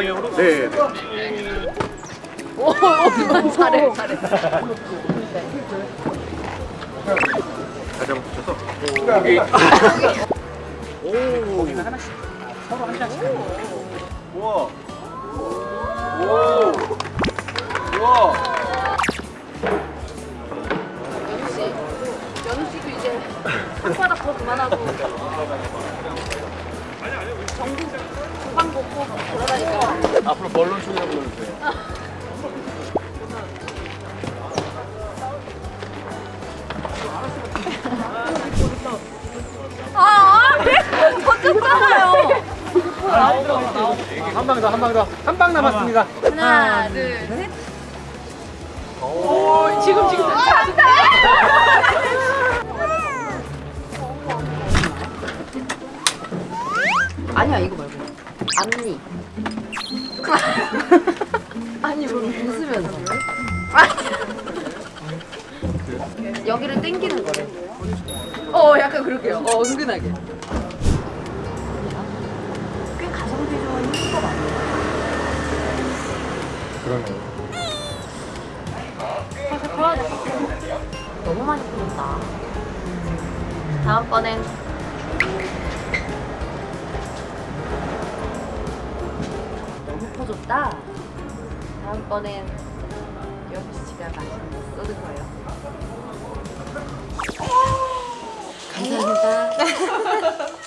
방향으로? 네. 오, 잘해, 잘해. 다시 한번 붙여서. 오. 거기는 하나씩. 서로 한 장씩. 우와. 오. 연우 씨. 연우 씨도 이제 손바닥 더 그만하고. 돌아다니까. 앞으로 벌론 총이라고 불러주세요. 방 더, 한 방 더. 한 방 남았습니다. 하나, 둘, 셋. 오, 지금 지금 안돼. 아니야 이거 말고 앞니. 아니 뭐 웃으면서. 여기를 당기는 거래. 어 약간 그럴게요. 어 은근하게. 그러네요. 너무 많이 풀었다. 다음번엔 너무 퍼줬다. 다음번엔 여기 씨가 맛있는 거 쏟은 거예요. 감사합니다.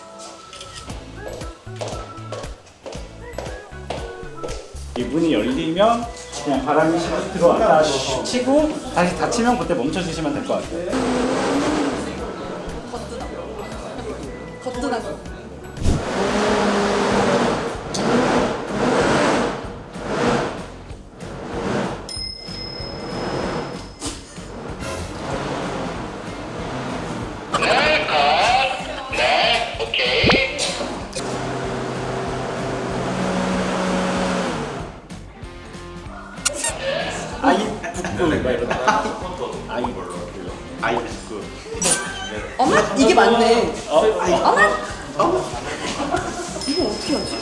이 문이 열리면 그냥 바람이 샥 들어왔다 치고 다시 닫히면 그때 멈춰주시면 될 것 같아요. 아이 아이 아이 북구 어머 이게 맞네. 어 아이 이거 어떻게 하지?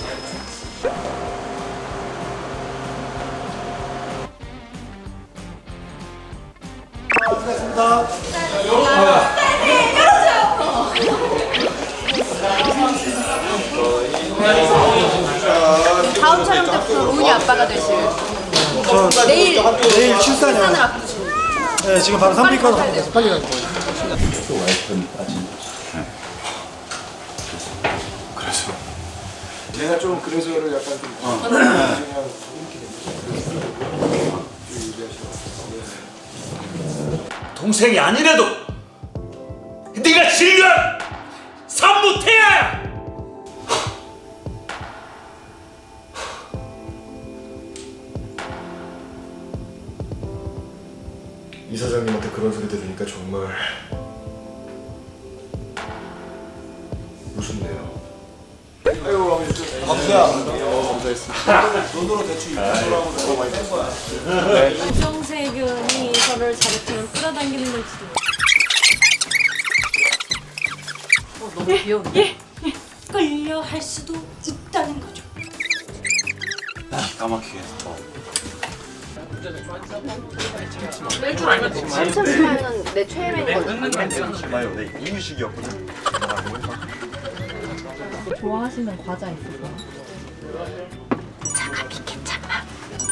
다음 촬영 때부터 로운이 아빠가 되실. 내일 내일 출산이요. 산을 앞두시고. 네, 지금 바로 산부인과로 가고 있어요. 빨리 가고. 와이프는 빠진 그래서. 제가 좀 그래서를 약간 좀 어. 동생이 아니래도 네가 진료한 산무태야! 그런 소리 들으니까 정말 무섭네요. 아이고 아버지 박수야. 감사했습니다. 돈으로 대충 2천원 하고 너무 많이 낸 거야. 정세균이 저를 자극하면 끌어당기는 걸지도 어, 너무 귀여운데? 끌려 할 수도 있다는 거죠. 기가 막히게 했어. 참치마요는 내 최애 메뉴거든. 마요, 네 이유식이었거든. 좋아하시는 과자 있으세요? 차가 비 케찹 맛.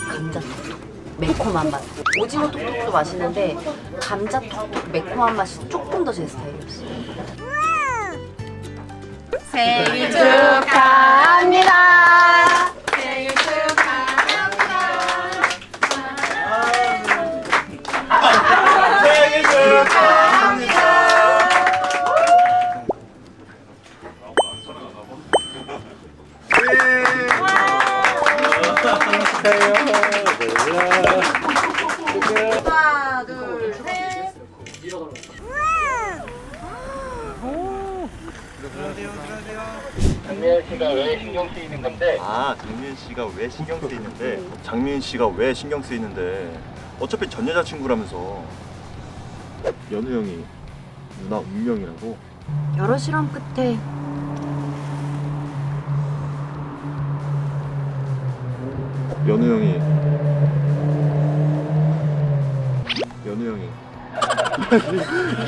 감자 톡톡. 매콤한 맛. 오징어 톡톡도 맛있는데 감자 톡톡 매콤한 맛이 조금 더 제 스타일이었어요. 생일 축하 하나, 둘, 셋. 장미연 씨가 왜 신경 쓰이는 건데? 아, 장미 장미은 씨가 왜 신경 쓰이는데 장미은 씨가 왜 신경 쓰이는데 어차피 전 여자친구라면서 연우 형이 누나 운명이라고 여러 실험 끝에 연우 형이 연우 형이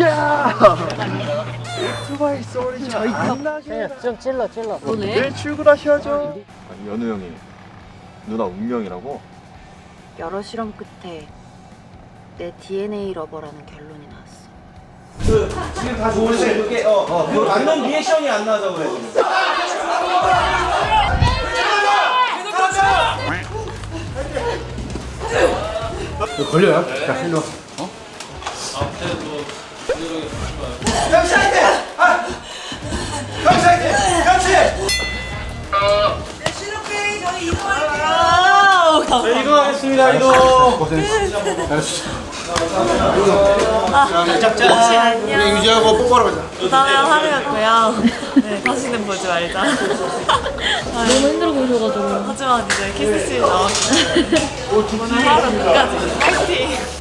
오늘 출근하셔야죠 아니 연우 형이 누나 운명이라고 여러 실험 끝에 내 DNA 러버라는 결론이 나왔어. 지금 다 좋은데 그게 어, 어, 그 맞는 리액션이 안 나서 그래. 지금. 걸려요? 자, 일로 와. 네, 이동하겠습니다. 이동. 혹시 안녕. 유지하고 똑바로 가자. 부담한 하루였고요. 네, 다시는 보지 말자. 너무 힘들어 보셔가지고. 하지만 이제 키스씬 나왔기 오늘 하루 끝까지 파이팅!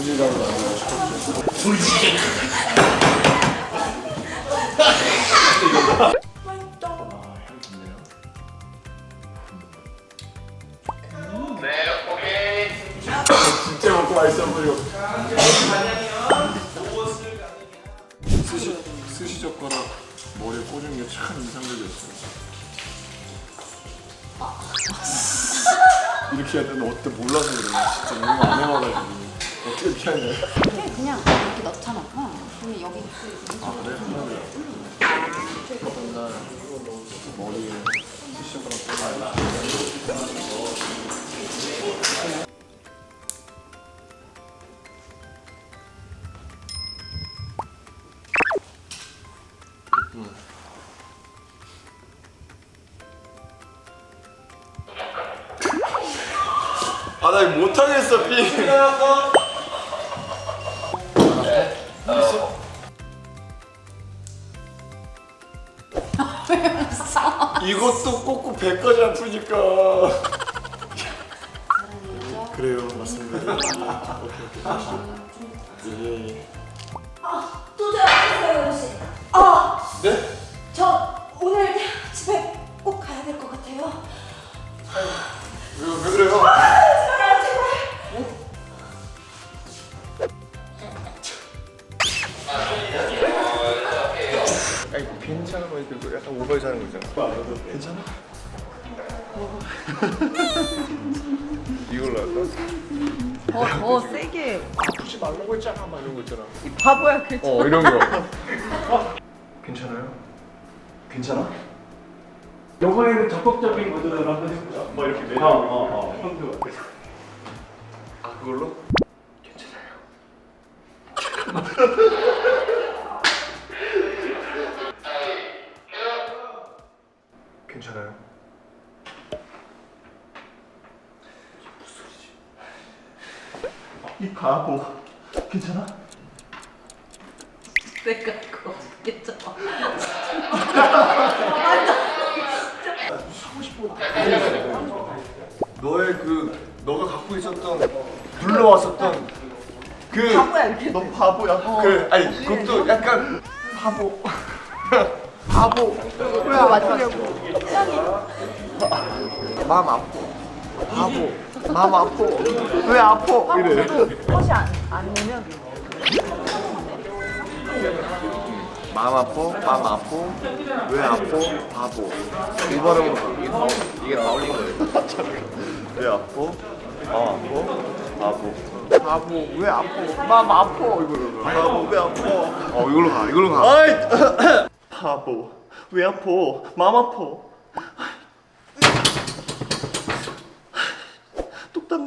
싶었지 아 인상적이었어요. 이렇게 해야 되는 어때 몰라서 그래. 진짜 너무 안 해봐가지고 어떻게 피하냐. 그냥 이렇게 넣잖아. 어. 그럼 여기 아 그래? 어떤 날 머리에 스시 젓가락 꽂아. 아, 나 이거 못하겠어, 삐. 이것도 꼭꼭 배까지 아프니까. 그래요, 맞습니다. 오케이, 오케이. 예. 도 오버해서 하는 거 있잖아. 괜찮아? 이걸로 할까? 더, 더 세게. 아프지 말라고 했잖아, 막 이런 거 있잖아. 이 바보야, 그 어, 이런 거. 괜찮아요? 괜찮아? 이번에는 적극적인 모드로 한번 해보자. 뭐 이렇게 매력 어, 어, 어. 형도 아, 그걸로? 괜찮아요? 이 바보 괜찮아? 내가 그거 죽겠잖아. 너의 그 너가 갖고 있었던 불러왔었던 그 바보야, 이렇게. 너 바보야. 그래 아니 그것도 약간 바보. 바보. 왜 아프냐고. 마음 아파. 바보. 마음 아파. 왜 아파? 이래. 컷이 안, 안 내면 마음 아파. 마음 아파. 왜 아파? 바보. 이번에 이게 다 이게 다 올린 거예요. 왜 아파? 아 아파? 바보 바보 왜 아파? 마음 아파 이걸로. 바보 왜 아파? 어 이걸로 가. 이걸로 가. 바보 왜 아파 마음 아파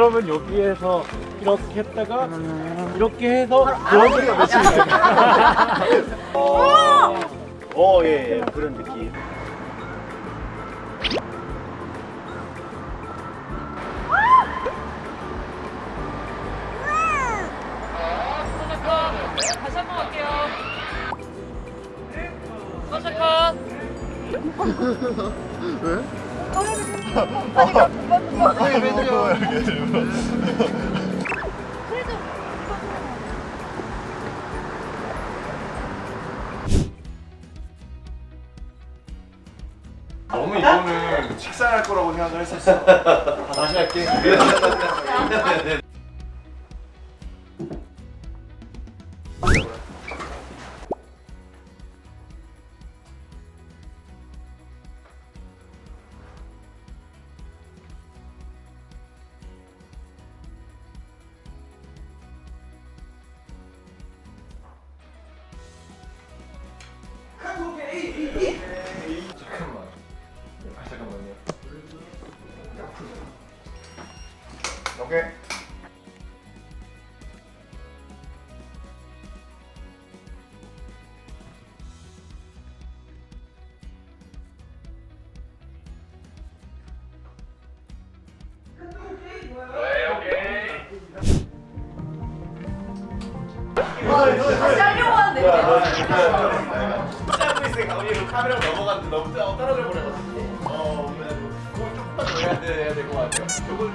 그러면 여기에서 이렇게 했다가 이렇게 해서 여기가 며칠 어, 예, 예, 그런 느낌. 다시 한 번 갈게요. 서셔컷. 너무 이거는 식사할 거라고 생각을 했었어. 다시 할게. 잠깐만. 짜고 있을 가운데로 카메라 넘어갔는데 너무 떨어져 버려가지고. 어, 그래가지고 그걸 조금만 더 해야 돼, 해야 될 것 같아요. 요걸